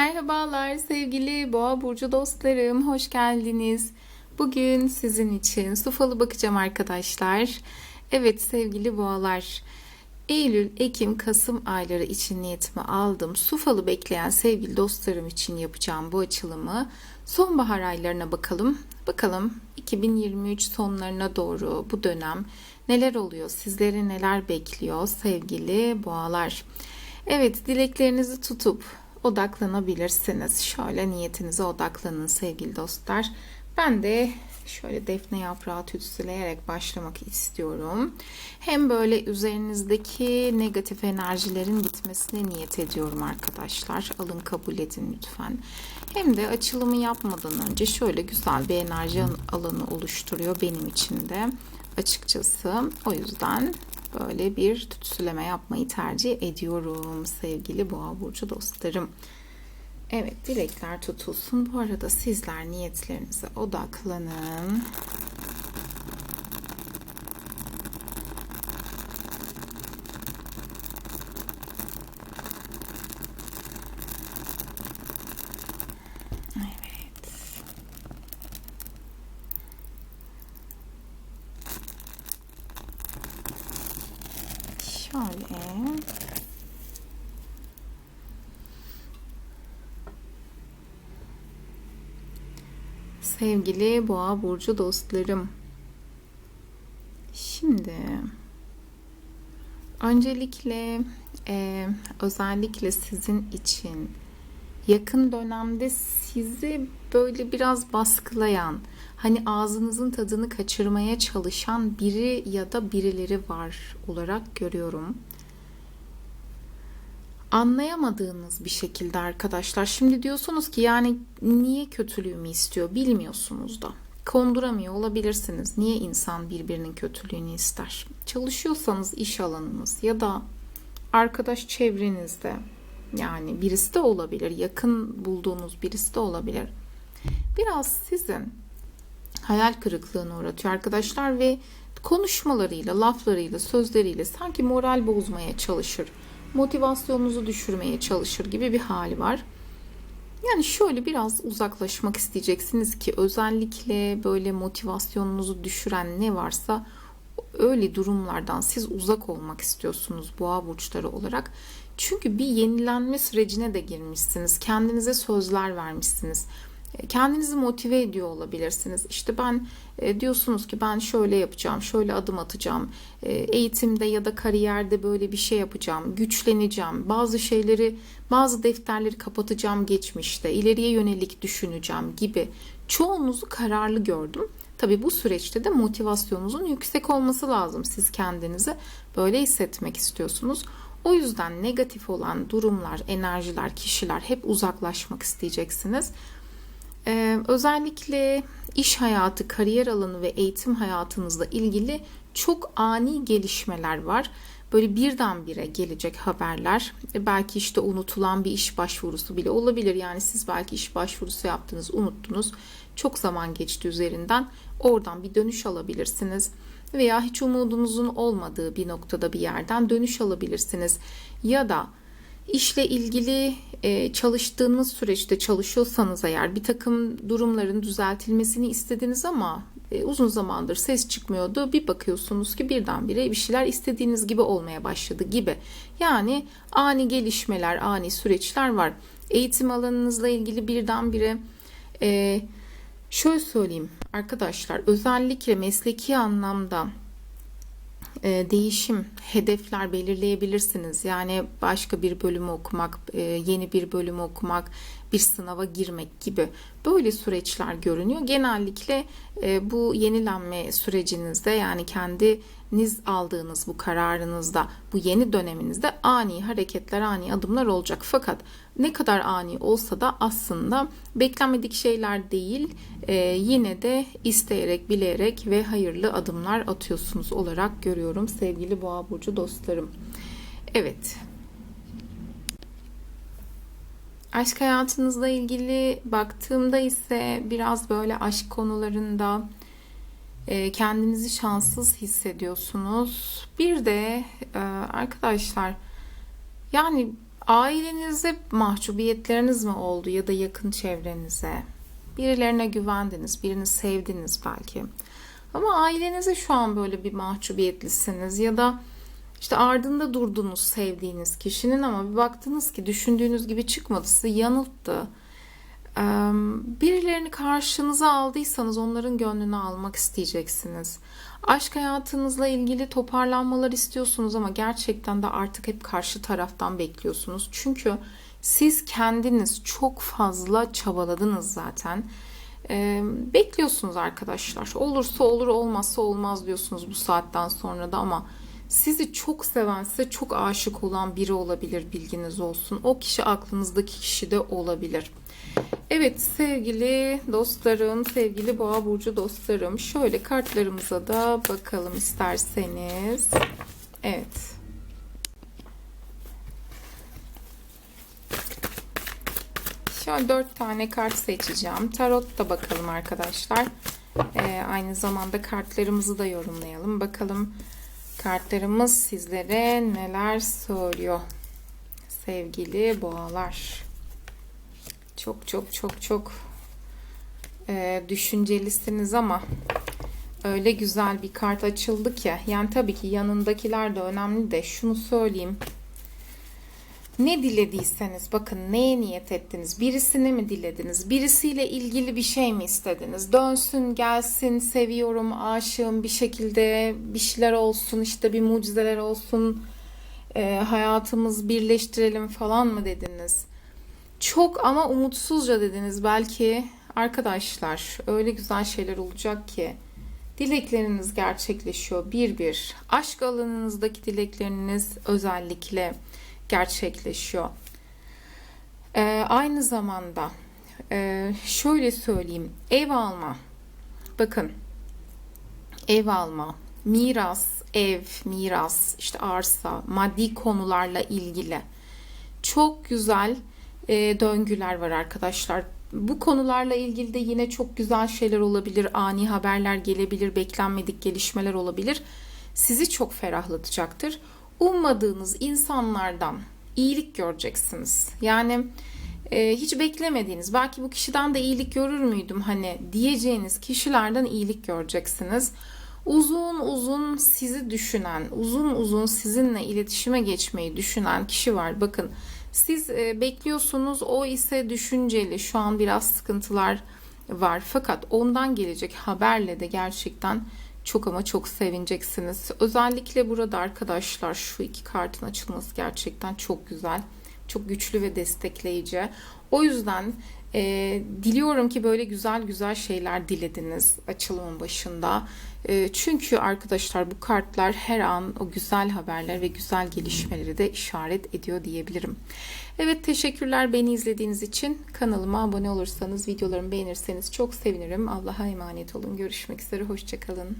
Merhabalar sevgili Boğa burcu dostlarım, hoş geldiniz. Bugün sizin için su falı bakacağım arkadaşlar. Evet sevgili boğalar, Eylül, Ekim, Kasım ayları için niyetimi aldım. Su falı bekleyen sevgili dostlarım için yapacağım bu açılımı. Sonbahar aylarına bakalım. Bakalım 2023 sonlarına doğru bu dönem neler oluyor? Sizleri neler bekliyor sevgili boğalar? Evet, dileklerinizi tutup odaklanabilirsiniz. Şöyle niyetinize odaklanın sevgili dostlar. Ben de şöyle defne yaprağı tütsüleyerek başlamak istiyorum. Hem böyle üzerinizdeki negatif enerjilerin gitmesine niyet ediyorum arkadaşlar. Alın kabul edin lütfen. Hem de açılımı yapmadan önce şöyle güzel bir enerji alanı oluşturuyor benim için de açıkçası. O yüzden böyle bir tütsüleme yapmayı tercih ediyorum sevgili boğa burcu dostlarım. Evet dilekler tutulsun. Bu arada sizler niyetlerinize odaklanın. Evet. Şöyle. Sevgili Boğa burcu dostlarım. Şimdi öncelikle e, özellikle sizin için yakın dönemde sizi böyle biraz baskılayan, hani ağzınızın tadını kaçırmaya çalışan biri ya da birileri var olarak görüyorum. Anlayamadığınız bir şekilde arkadaşlar. Şimdi diyorsunuz ki yani niye kötülüğümü istiyor bilmiyorsunuz da. Konduramıyor olabilirsiniz. Niye insan birbirinin kötülüğünü ister? Çalışıyorsanız iş alanınız ya da arkadaş çevrenizde yani birisi de olabilir. Yakın bulduğunuz birisi de olabilir. Biraz sizin hayal kırıklığına uğratıyor arkadaşlar ve konuşmalarıyla, laflarıyla, sözleriyle sanki moral bozmaya çalışır. Motivasyonunuzu düşürmeye çalışır gibi bir hali var. Yani şöyle biraz uzaklaşmak isteyeceksiniz ki özellikle böyle motivasyonunuzu düşüren ne varsa öyle durumlardan siz uzak olmak istiyorsunuz boğa burçları olarak. Çünkü bir yenilenme sürecine de girmişsiniz. Kendinize sözler vermişsiniz. Kendinizi motive ediyor olabilirsiniz. İşte ben e, diyorsunuz ki ben şöyle yapacağım, şöyle adım atacağım. E, eğitimde ya da kariyerde böyle bir şey yapacağım, güçleneceğim. Bazı şeyleri, bazı defterleri kapatacağım geçmişte, ileriye yönelik düşüneceğim gibi. Çoğunuzu kararlı gördüm. Tabi bu süreçte de motivasyonunuzun yüksek olması lazım. Siz kendinizi böyle hissetmek istiyorsunuz. O yüzden negatif olan durumlar, enerjiler, kişiler hep uzaklaşmak isteyeceksiniz. Ee, özellikle iş hayatı, kariyer alanı ve eğitim hayatınızla ilgili çok ani gelişmeler var. Böyle birdenbire gelecek haberler. E, belki işte unutulan bir iş başvurusu bile olabilir. Yani siz belki iş başvurusu yaptınız, unuttunuz. Çok zaman geçti üzerinden. Oradan bir dönüş alabilirsiniz. Veya hiç umudunuzun olmadığı bir noktada bir yerden dönüş alabilirsiniz. Ya da İşle ilgili e, çalıştığınız süreçte çalışıyorsanız eğer bir takım durumların düzeltilmesini istediniz ama e, uzun zamandır ses çıkmıyordu. Bir bakıyorsunuz ki birdenbire bir şeyler istediğiniz gibi olmaya başladı gibi. Yani ani gelişmeler, ani süreçler var. Eğitim alanınızla ilgili birdenbire e, şöyle söyleyeyim arkadaşlar özellikle mesleki anlamda e, değişim, hedefler belirleyebilirsiniz. Yani başka bir bölümü okumak, e, yeni bir bölümü okumak, bir sınava girmek gibi böyle süreçler görünüyor. Genellikle e, bu yenilenme sürecinizde yani kendiniz aldığınız bu kararınızda, bu yeni döneminizde ani hareketler, ani adımlar olacak. Fakat ne kadar ani olsa da aslında beklenmedik şeyler değil, e, yine de isteyerek, bileyerek ve hayırlı adımlar atıyorsunuz olarak görüyorum sevgili Boğa burcu dostlarım. Evet, Aşk hayatınızla ilgili baktığımda ise biraz böyle aşk konularında e, kendinizi şanssız hissediyorsunuz. Bir de e, arkadaşlar yani Ailenizde mahcubiyetleriniz mi oldu ya da yakın çevrenize? Birilerine güvendiniz, birini sevdiniz belki. Ama ailenize şu an böyle bir mahcubiyetlisiniz ya da işte ardında durdunuz sevdiğiniz kişinin ama bir baktınız ki düşündüğünüz gibi çıkmadı, sizi yanılttı. Birilerini karşınıza aldıysanız onların gönlünü almak isteyeceksiniz. Aşk hayatınızla ilgili toparlanmalar istiyorsunuz ama gerçekten de artık hep karşı taraftan bekliyorsunuz. Çünkü siz kendiniz çok fazla çabaladınız zaten. Bekliyorsunuz arkadaşlar. Olursa olur, olmazsa olmaz diyorsunuz bu saatten sonra da ama sizi çok seven, size çok aşık olan biri olabilir bilginiz olsun. O kişi aklınızdaki kişi de olabilir. Evet sevgili dostlarım, sevgili boğa burcu dostlarım. Şöyle kartlarımıza da bakalım isterseniz. Evet. Şöyle dört tane kart seçeceğim. Tarot da bakalım arkadaşlar. Ee, aynı zamanda kartlarımızı da yorumlayalım. Bakalım kartlarımız sizlere neler söylüyor. Sevgili boğalar. Çok çok çok çok e, düşüncelisiniz ama öyle güzel bir kart açıldı ki. Yani tabii ki yanındakiler de önemli de şunu söyleyeyim. Ne dilediyseniz bakın neye niyet ettiniz? Birisini mi dilediniz? Birisiyle ilgili bir şey mi istediniz? Dönsün, gelsin, seviyorum, aşığım bir şekilde bir şeyler olsun, işte bir mucizeler olsun, e, hayatımız birleştirelim falan mı dediniz? Çok ama umutsuzca dediniz belki arkadaşlar öyle güzel şeyler olacak ki dilekleriniz gerçekleşiyor bir bir. Aşk alanınızdaki dilekleriniz özellikle gerçekleşiyor. Ee, aynı zamanda e, şöyle söyleyeyim ev alma bakın ev alma miras ev miras işte arsa maddi konularla ilgili çok güzel e, döngüler var arkadaşlar. Bu konularla ilgili de yine çok güzel şeyler olabilir, ani haberler gelebilir, beklenmedik gelişmeler olabilir. Sizi çok ferahlatacaktır. Ummadığınız insanlardan iyilik göreceksiniz. Yani e, hiç beklemediğiniz, belki bu kişiden de iyilik görür müydüm hani diyeceğiniz kişilerden iyilik göreceksiniz. Uzun uzun sizi düşünen, uzun uzun sizinle iletişime geçmeyi düşünen kişi var. Bakın siz e, bekliyorsunuz, o ise düşünceli. Şu an biraz sıkıntılar var. Fakat ondan gelecek haberle de gerçekten çok ama çok sevineceksiniz. Özellikle burada arkadaşlar şu iki kartın açılması gerçekten çok güzel. Çok güçlü ve destekleyici. O yüzden e, diliyorum ki böyle güzel güzel şeyler dilediniz açılımın başında. E, çünkü arkadaşlar bu kartlar her an o güzel haberler ve güzel gelişmeleri de işaret ediyor diyebilirim. Evet teşekkürler beni izlediğiniz için. Kanalıma abone olursanız, videolarımı beğenirseniz çok sevinirim. Allah'a emanet olun. Görüşmek üzere. Hoşçakalın.